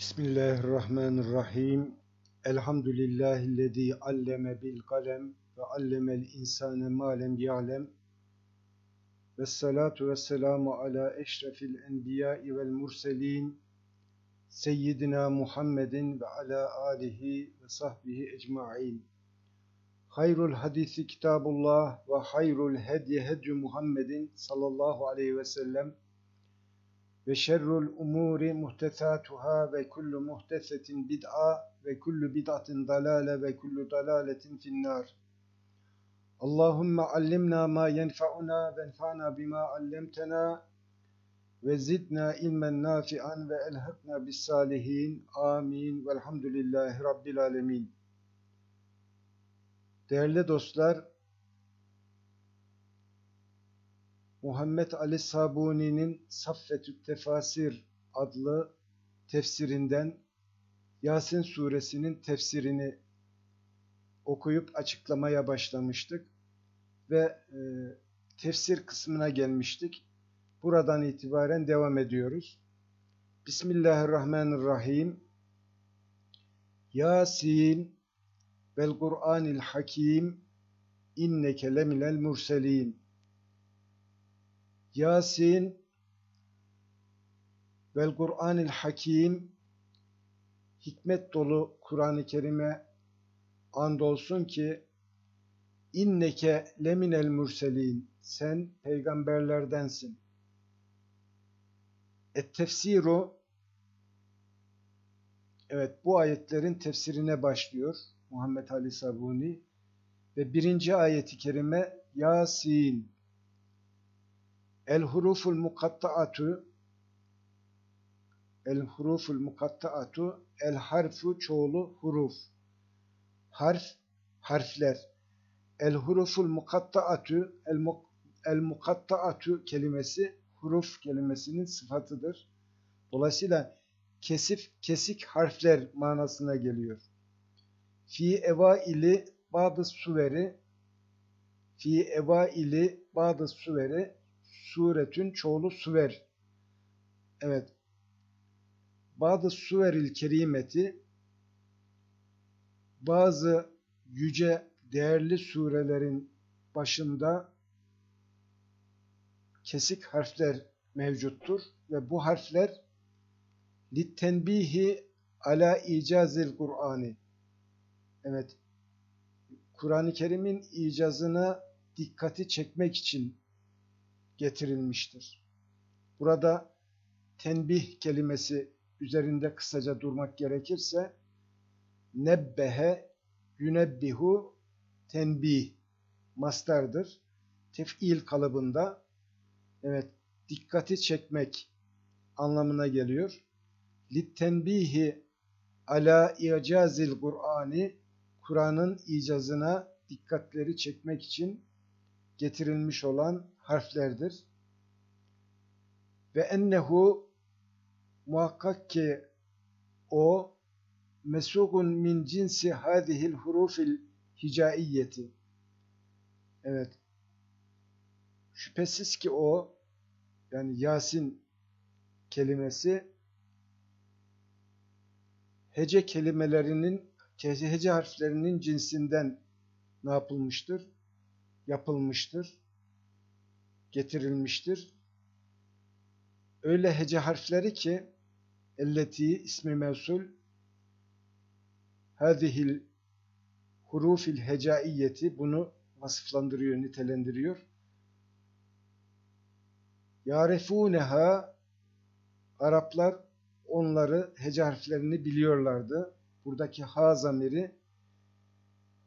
Bismillahirrahmanirrahim. Elhamdülillahillezî alleme bil kalem ve allemel insane ma lem ya'lem. Vessalatu vesselamu ala eşrefil enbiyai vel murselin. Seyyidina Muhammedin ve ala alihi ve sahbihi ecma'in. Hayrul hadisi kitabullah ve hayrul hediye hedyu Muhammedin sallallahu aleyhi ve sellem ve şerrul umuri muhtesatuhâ ve kullu muhtesetin bid'a ve kullu bid'atin dalale ve kullu dalaletin finnâr. Allahümme allimna ma yenfa'una ve enfa'na bima allemtena ve zidna ilmen nafi'an ve elhakna bis salihin. Amin. Velhamdülillahi Rabbil alemin. Değerli dostlar, Muhammed Ali Sabuni'nin Saffetü Tefasir adlı tefsirinden Yasin suresinin tefsirini okuyup açıklamaya başlamıştık ve e, tefsir kısmına gelmiştik. Buradan itibaren devam ediyoruz. Bismillahirrahmanirrahim. Yasin vel Kur'anil Hakim inneke leminel murselin. Yasin vel Kur'anil Hakim hikmet dolu Kur'an-ı Kerim'e andolsun ki inneke leminel mürselin sen peygamberlerdensin. Et tefsiru evet bu ayetlerin tefsirine başlıyor Muhammed Ali Sabuni ve birinci ayeti kerime Yasin El huruful mukattaatu El huruful mukattaatu El harfu çoğulu huruf Harf harfler El huruful mukattaatu El, el mukattaatu kelimesi huruf kelimesinin sıfatıdır. Dolayısıyla kesif kesik harfler manasına geliyor. Fi evaili bazı suveri fi evaili bazı suveri suretün çoğulu suver. Evet. Bazı suveril kerimeti bazı yüce değerli surelerin başında kesik harfler mevcuttur ve bu harfler littenbihi ala icazil Kur'ani evet Kur'an-ı Kerim'in icazına dikkati çekmek için getirilmiştir. Burada tenbih kelimesi üzerinde kısaca durmak gerekirse nebbehe yunebbihu tenbih mastardır. Tef'il kalıbında evet dikkati çekmek anlamına geliyor. Littenbihi ala icazil Kur'ani Kur'an'ın icazına dikkatleri çekmek için getirilmiş olan harflerdir. Ve ennehu muhakkak ki o mesugun min cinsi hadihil hurufil hicaiyeti. Evet. Şüphesiz ki o yani Yasin kelimesi hece kelimelerinin hece harflerinin cinsinden ne yapılmıştır? Yapılmıştır getirilmiştir. Öyle hece harfleri ki elleti ismi mevsul hadihil hurufil hecaiyeti bunu vasıflandırıyor, nitelendiriyor. Yarefuneha Araplar onları hece harflerini biliyorlardı. Buradaki ha zamiri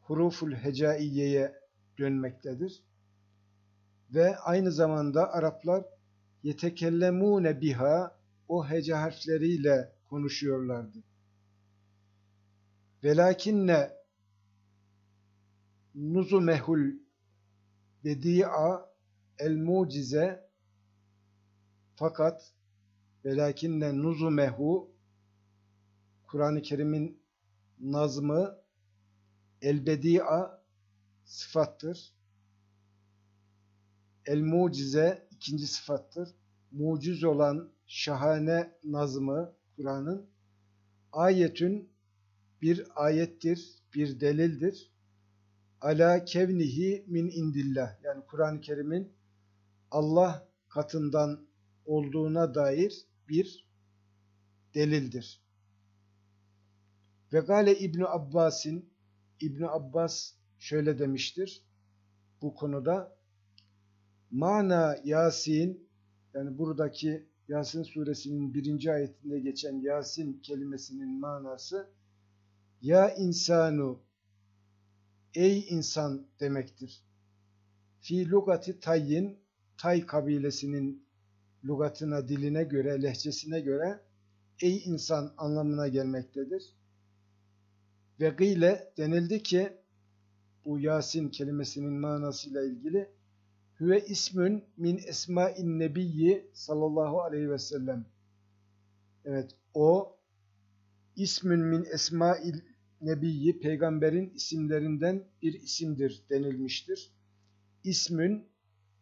huruful hecaiyeye dönmektedir ve aynı zamanda Araplar yetekellemune biha o hece harfleriyle konuşuyorlardı. Velakinne nuzumehul bedi'a el mucize fakat velakinne nuzumehu Kur'an-ı Kerim'in nazmı el bedi'a sıfattır. El mucize ikinci sıfattır. Muciz olan şahane nazmı Kur'an'ın ayetün bir ayettir, bir delildir. Ala kevnihi min indillah. Yani Kur'an-ı Kerim'in Allah katından olduğuna dair bir delildir. Ve gale İbn Abbas'in İbn Abbas şöyle demiştir bu konuda. Mana Yasin yani buradaki Yasin suresinin birinci ayetinde geçen Yasin kelimesinin manası ya insanu ey insan demektir. Fi lugati tayyin Tay kabilesinin lugatına, diline göre, lehçesine göre ey insan anlamına gelmektedir. Ve gıyle denildi ki bu Yasin kelimesinin manasıyla ilgili Hüve ismün min esma'in nebiyyi sallallahu aleyhi ve sellem. Evet o ismün min esma'il nebiyyi peygamberin isimlerinden bir isimdir denilmiştir. İsmün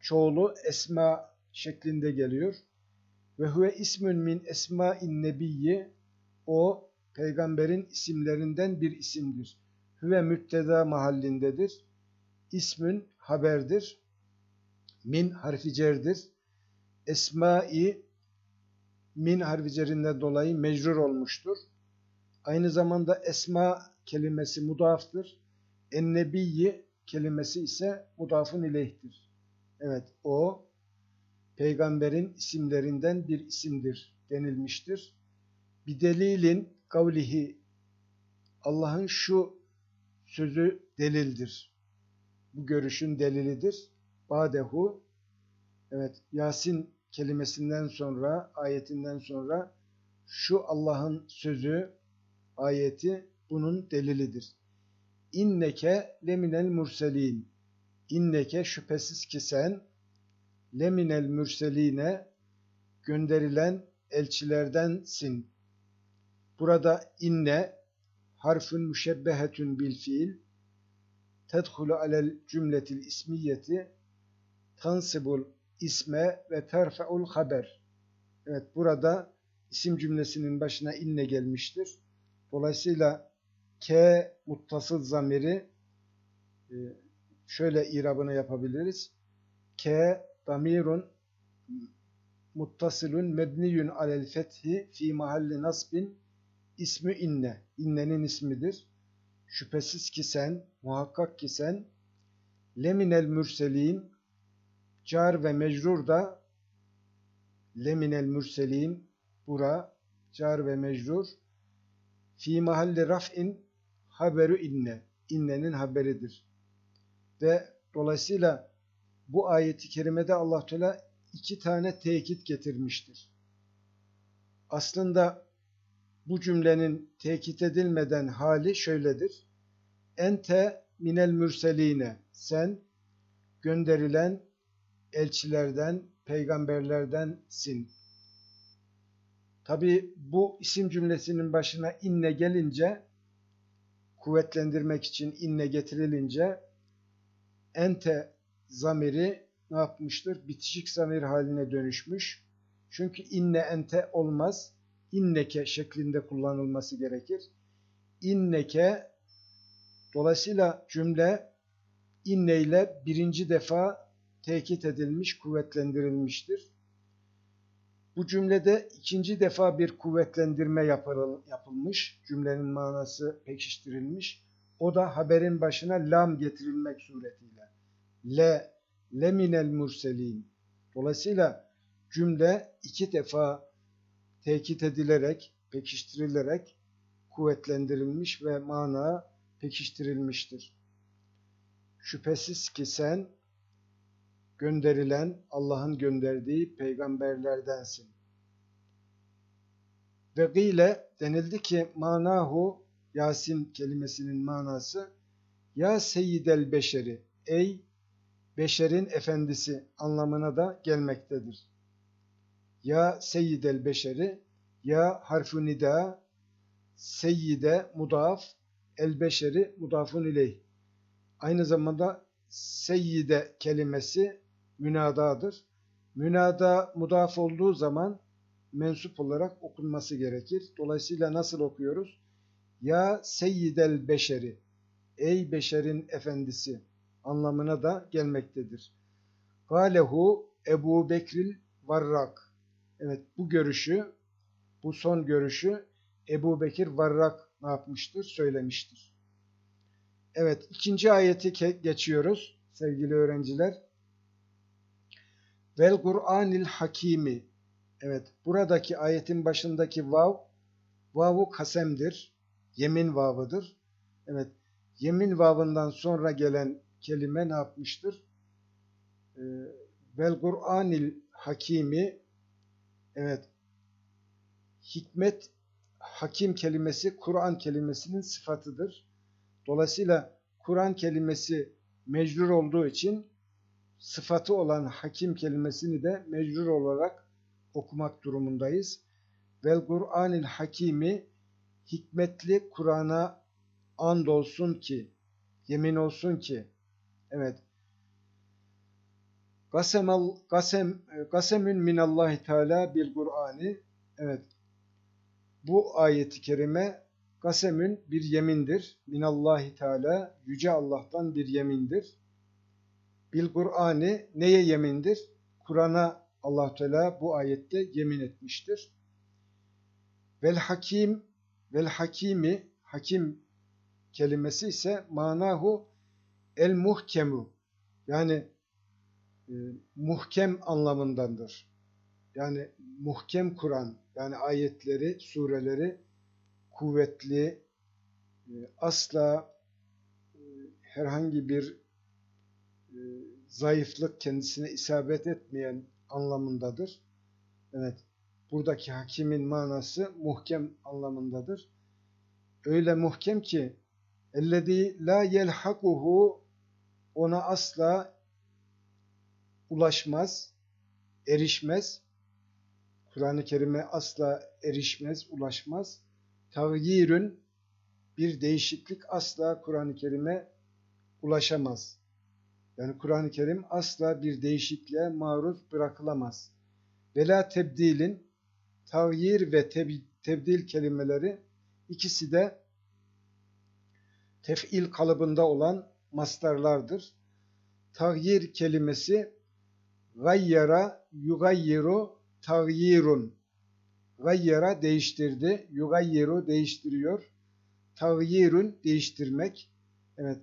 çoğulu esma şeklinde geliyor. Ve huve ismün min esma'in nebiyyi o peygamberin isimlerinden bir isimdir. Hüve mütteda mahallindedir. İsmün haberdir. Min harfi cerdir. Esma'i min harfi cerinden dolayı mecrur olmuştur. Aynı zamanda esma kelimesi mudaftır. Ennebiyyi kelimesi ise mudafun ileyhtir. Evet o peygamberin isimlerinden bir isimdir denilmiştir. Bir delilin kavlihi Allah'ın şu sözü delildir. Bu görüşün delilidir. Badehu evet Yasin kelimesinden sonra ayetinden sonra şu Allah'ın sözü ayeti bunun delilidir. İnneke leminel murselin İnneke şüphesiz ki sen leminel mürseline gönderilen elçilerdensin. Burada inne harfün müşebbehetün bil fiil tedhulu alel cümletil ismiyeti tansibul isme ve terfe'ul haber. Evet burada isim cümlesinin başına inne gelmiştir. Dolayısıyla ke muttasıl zamiri e, şöyle irabını yapabiliriz. Ke damirun muttasilun mebniyun alel fethi fi mahalli nasbin ismi inne. İnnenin ismidir. Şüphesiz ki sen, muhakkak ki sen leminel mürselin car ve mecrur da leminel mürselin bura car ve mecrur fi mahalli raf'in haberu inne. İnnenin haberidir. Ve dolayısıyla bu ayeti kerimede Allah Teala iki tane tekit getirmiştir. Aslında bu cümlenin tekit edilmeden hali şöyledir. Ente minel mürseline sen gönderilen elçilerden, peygamberlerdensin. Tabi bu isim cümlesinin başına inne gelince kuvvetlendirmek için inne getirilince ente zamiri ne yapmıştır? Bitişik zamir haline dönüşmüş. Çünkü inne ente olmaz. İnneke şeklinde kullanılması gerekir. İnneke dolayısıyla cümle inne ile birinci defa tekit edilmiş, kuvvetlendirilmiştir. Bu cümlede ikinci defa bir kuvvetlendirme yapılmış. Cümlenin manası pekiştirilmiş. O da haberin başına lam getirilmek suretiyle. Le, leminel murselin. Dolayısıyla cümle iki defa tekit edilerek, pekiştirilerek kuvvetlendirilmiş ve mana pekiştirilmiştir. Şüphesiz ki sen gönderilen, Allah'ın gönderdiği peygamberlerdensin. Ve gıyle denildi ki manahu Yasin kelimesinin manası ya seyyidel beşeri ey beşerin efendisi anlamına da gelmektedir. Ya seyyidel beşeri ya harfu nida seyyide mudaf el beşeri mudafun ileyh. Aynı zamanda seyyide kelimesi münadadır. Münada mudaf olduğu zaman mensup olarak okunması gerekir. Dolayısıyla nasıl okuyoruz? Ya seyyidel beşeri, ey beşerin efendisi anlamına da gelmektedir. Galehu Ebu Bekril Varrak. Evet bu görüşü, bu son görüşü Ebu Bekir Varrak ne yapmıştır? Söylemiştir. Evet ikinci ayeti geçiyoruz sevgili öğrenciler. Vel Kur'anil Hakimi. Evet buradaki ayetin başındaki vav, vavu kasemdir. Yemin vavıdır. Evet yemin vavından sonra gelen kelime ne yapmıştır? Ee, Vel Kur'anil Hakimi evet hikmet hakim kelimesi Kur'an kelimesinin sıfatıdır. Dolayısıyla Kur'an kelimesi mecrur olduğu için sıfatı olan hakim kelimesini de mecrur olarak okumak durumundayız. Vel Kur'anil Hakimi hikmetli Kur'an'a and olsun ki, yemin olsun ki, evet, Gasemal, gasem, gasemün minallahi teala bil Kur'ani, evet, bu ayeti kerime gasemün bir yemindir. Minallahi teala, yüce Allah'tan bir yemindir. Bil Kur'ani neye yemindir? Kur'an'a allah Teala bu ayette yemin etmiştir. Vel hakim, vel hakimi, hakim kelimesi ise manahu el muhkemu yani e, muhkem anlamındandır. Yani muhkem Kur'an yani ayetleri, sureleri kuvvetli, e, asla e, herhangi bir zayıflık kendisine isabet etmeyen anlamındadır. Evet, buradaki hakimin manası muhkem anlamındadır. Öyle muhkem ki ellezî la yelhakuhu ona asla ulaşmaz, erişmez. Kur'an-ı Kerim'e asla erişmez, ulaşmaz. Tagyirün bir değişiklik asla Kur'an-ı Kerim'e ulaşamaz. Yani Kur'an-ı Kerim asla bir değişikliğe maruz bırakılamaz. Vela tebdilin tagyir ve tebdil kelimeleri ikisi de tef'il kalıbında olan mastarlardır. Tagyir kelimesi gayyara yugayyiru tagyirun gayyara değiştirdi, yugayyiru değiştiriyor, tagyirun değiştirmek. Evet,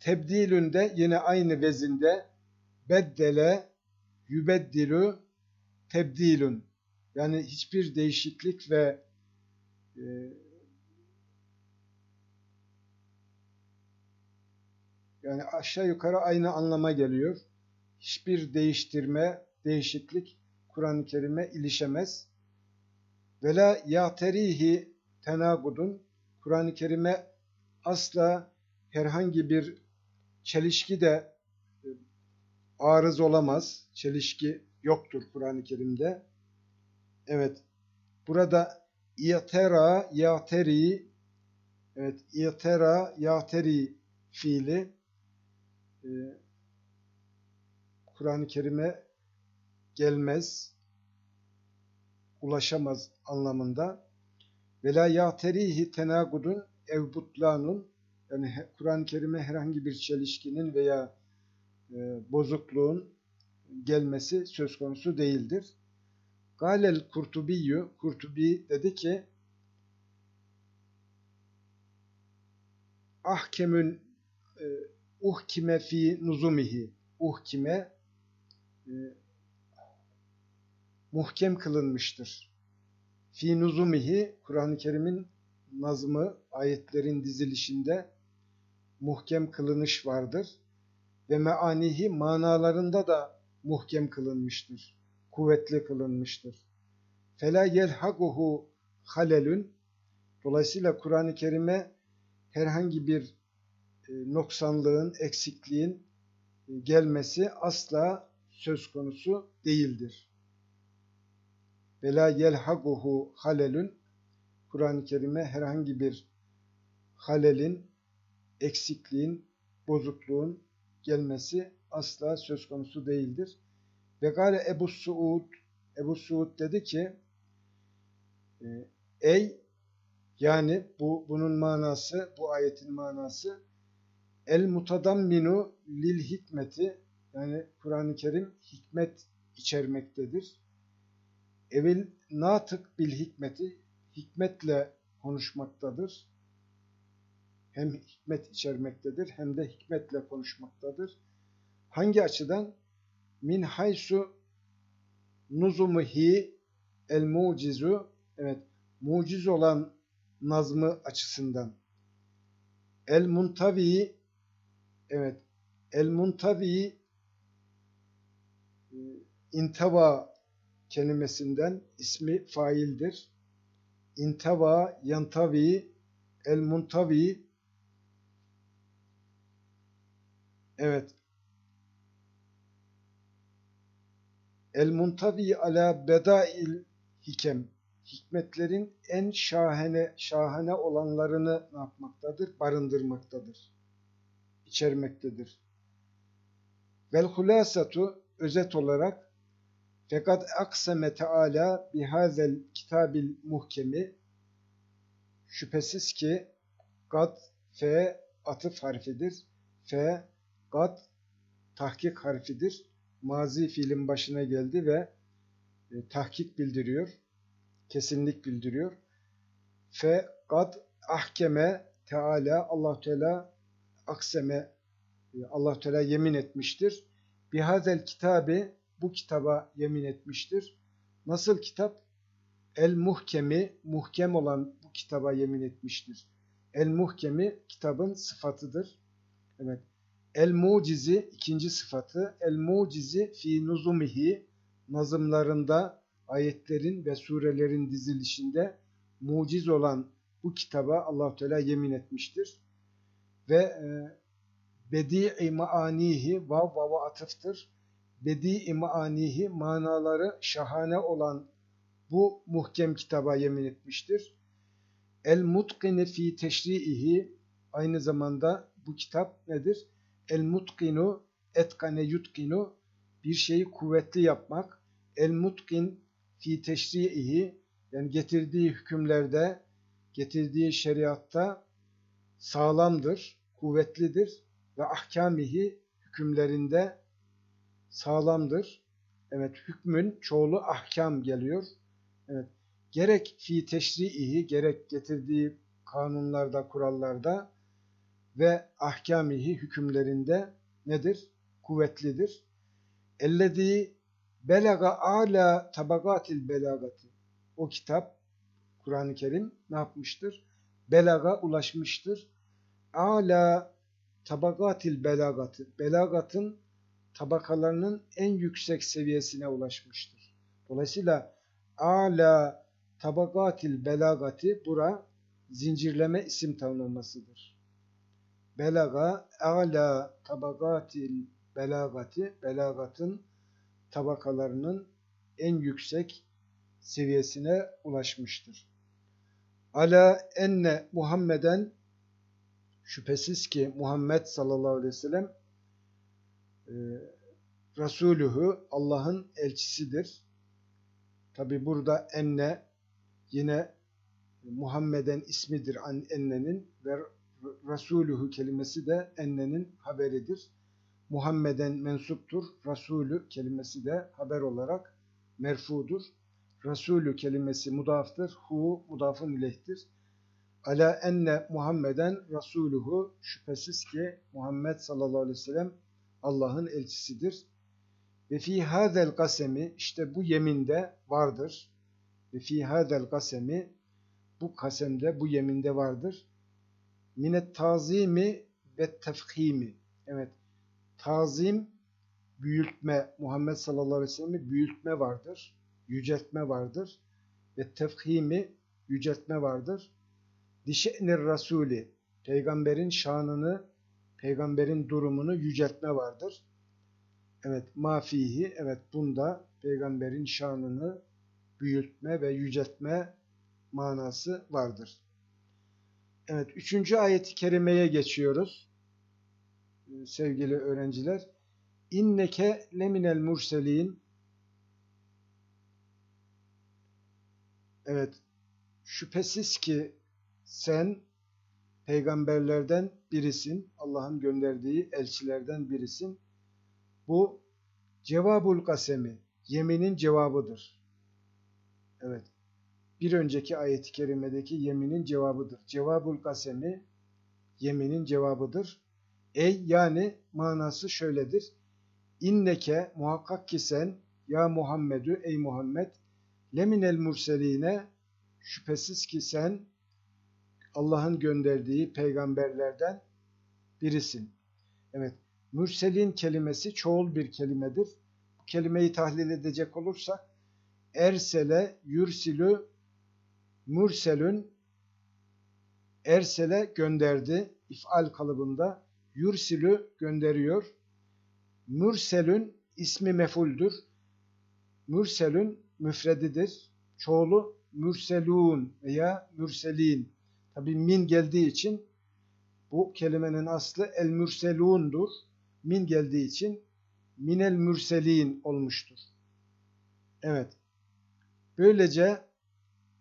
Tebdilün de yine aynı vezinde beddele, yübeddilu, tebdilün. Yani hiçbir değişiklik ve e, yani aşağı yukarı aynı anlama geliyor. Hiçbir değiştirme, değişiklik Kur'an-ı Kerim'e ilişemez. Vela yaterihi tenagudun Kur'an-ı Kerim'e asla herhangi bir çelişki de e, arız olamaz. Çelişki yoktur Kur'an-ı Kerim'de. Evet. Burada i'tera ya'teri evet i'tera ya'teri fiili e, Kur'an-ı Kerim'e gelmez, ulaşamaz anlamında. Vela ya'terihi tenagudun ev butlanun yani Kur'an-ı Kerim'e herhangi bir çelişkinin veya e, bozukluğun gelmesi söz konusu değildir. Galel Kurtubiyyü, Kurtubi dedi ki ahkemün e, uhkime fi nuzumihi uhkime e, muhkem kılınmıştır. Fi nuzumihi Kur'an-ı Kerim'in nazmı ayetlerin dizilişinde muhkem kılınış vardır ve meanihi manalarında da muhkem kılınmıştır. Kuvvetli kılınmıştır. Fela yelhaguhu halelün Dolayısıyla Kur'an-ı Kerim'e herhangi bir e, noksanlığın, eksikliğin e, gelmesi asla söz konusu değildir. Vela yelhaguhu halelün Kur'an-ı Kerim'e herhangi bir halelin, eksikliğin, bozukluğun gelmesi asla söz konusu değildir. Ve gale Ebu Suud, Ebu Suud dedi ki, E, ey yani bu bunun manası, bu ayetin manası el mutadamminu lil hikmeti yani Kur'an-ı Kerim hikmet içermektedir. Evil natık bil hikmeti hikmetle konuşmaktadır. Hem hikmet içermektedir hem de hikmetle konuşmaktadır. Hangi açıdan? Min haysu nuzumuhi el mucizu evet muciz olan nazmı açısından. El muntavi evet el muntavi intava kelimesinden ismi faildir. İntava, yantavi, el muntavi evet el muntavi ala bedail hikem hikmetlerin en şahane şahane olanlarını ne yapmaktadır? Barındırmaktadır. içermektedir. Vel hulasatu özet olarak fakat akseme teala bihazel kitabil muhkemi şüphesiz ki gad fe atıf harfidir. Fe gad tahkik harfidir. Mazi fiilin başına geldi ve e, tahkik bildiriyor kesinlik bildiriyor. Fe kad ahkeme Teala Allah Teala akseme e, Allah Teala yemin etmiştir. Bihazel kitabı bu kitaba yemin etmiştir. Nasıl kitap? El muhkemi muhkem olan bu kitaba yemin etmiştir. El muhkemi kitabın sıfatıdır. Evet. El mucizi ikinci sıfatı. El mucizi fi nuzumihi nazımlarında ayetlerin ve surelerin dizilişinde muciz olan bu kitaba allah Teala yemin etmiştir. Ve e, bedi-i maanihi vav vava atıftır. Bedi-i maanihi manaları şahane olan bu muhkem kitaba yemin etmiştir. El mutkine fi teşri'ihi aynı zamanda bu kitap nedir? El mutkinu etkane yutkinu bir şeyi kuvvetli yapmak. El mutkin fi teşri'ihi yani getirdiği hükümlerde, getirdiği şeriatta sağlamdır, kuvvetlidir ve ahkamihi hükümlerinde sağlamdır. Evet hükmün çoğulu ahkam geliyor. Evet gerek fi teşri'ihi gerek getirdiği kanunlarda, kurallarda ve ahkamihi hükümlerinde nedir? Kuvvetlidir. Ellezî Belaga ala tabagatil belagati. O kitap Kur'an-ı Kerim ne yapmıştır? Belaga ulaşmıştır. Ala tabagatil belagati. Belagatın tabakalarının en yüksek seviyesine ulaşmıştır. Dolayısıyla ala tabagatil belagati bura zincirleme isim tanımlamasıdır. Belaga ala tabagatil belagati belagatın tabakalarının en yüksek seviyesine ulaşmıştır. Ala enne Muhammeden şüphesiz ki Muhammed sallallahu aleyhi ve sellem e, Resulühü Allah'ın elçisidir. Tabi burada enne yine Muhammeden ismidir ennenin ve Resulühü kelimesi de ennenin haberidir. Muhammeden mensuptur. Resulü kelimesi de haber olarak merfudur. Resulü kelimesi mudaftır. Hu mudafın ilehtir. Ala enne Muhammeden Resuluhu şüphesiz ki Muhammed sallallahu aleyhi ve sellem Allah'ın elçisidir. Ve fi hadel kasemi işte bu yeminde vardır. Ve fi hadel kasemi bu kasemde bu yeminde vardır. Minet tazimi ve tefhimi. Evet tazim, büyütme, Muhammed sallallahu aleyhi ve sellem'i büyütme vardır, yüceltme vardır ve tefhimi, yüceltme vardır. Dişe'nir Rasuli, peygamberin şanını, peygamberin durumunu yüceltme vardır. Evet, mafihi, evet bunda peygamberin şanını büyütme ve yüceltme manası vardır. Evet, üçüncü ayeti kerimeye geçiyoruz sevgili öğrenciler. İnneke leminel murselin Evet. şüphesiz ki sen peygamberlerden birisin. Allah'ın gönderdiği elçilerden birisin. Bu cevabul kasemi, yeminin cevabıdır. Evet. Bir önceki ayet-i kerimedeki yeminin cevabıdır. Cevabul kasemi, yeminin cevabıdır. Ey yani manası şöyledir. İnneke muhakkak ki sen ya Muhammedü ey Muhammed leminel murseline şüphesiz ki sen Allah'ın gönderdiği peygamberlerden birisin. Evet, mürselin kelimesi çoğul bir kelimedir. Bu kelimeyi tahlil edecek olursak ersele, yürsilü, mürselün ersele gönderdi ifal kalıbında yürsilü gönderiyor. Mürselün ismi mefuldür. Mürselün müfredidir. Çoğulu mürselun veya mürselin. Tabi min geldiği için bu kelimenin aslı el mürselundur. Min geldiği için minel mürselin olmuştur. Evet. Böylece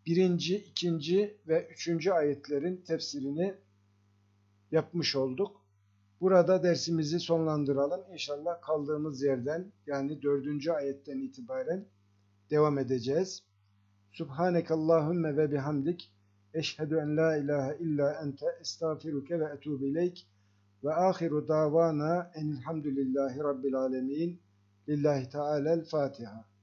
birinci, ikinci ve üçüncü ayetlerin tefsirini yapmış olduk. Burada dersimizi sonlandıralım. İnşallah kaldığımız yerden yani dördüncü ayetten itibaren devam edeceğiz. Subhanekallahümme ve bihamdik. أشهد أن لا إله إلا أنت أستغفرك وأتوب إليك. وآخر دعوانا أن الحمد لله رب العالمين لله تعالى الفاتحة.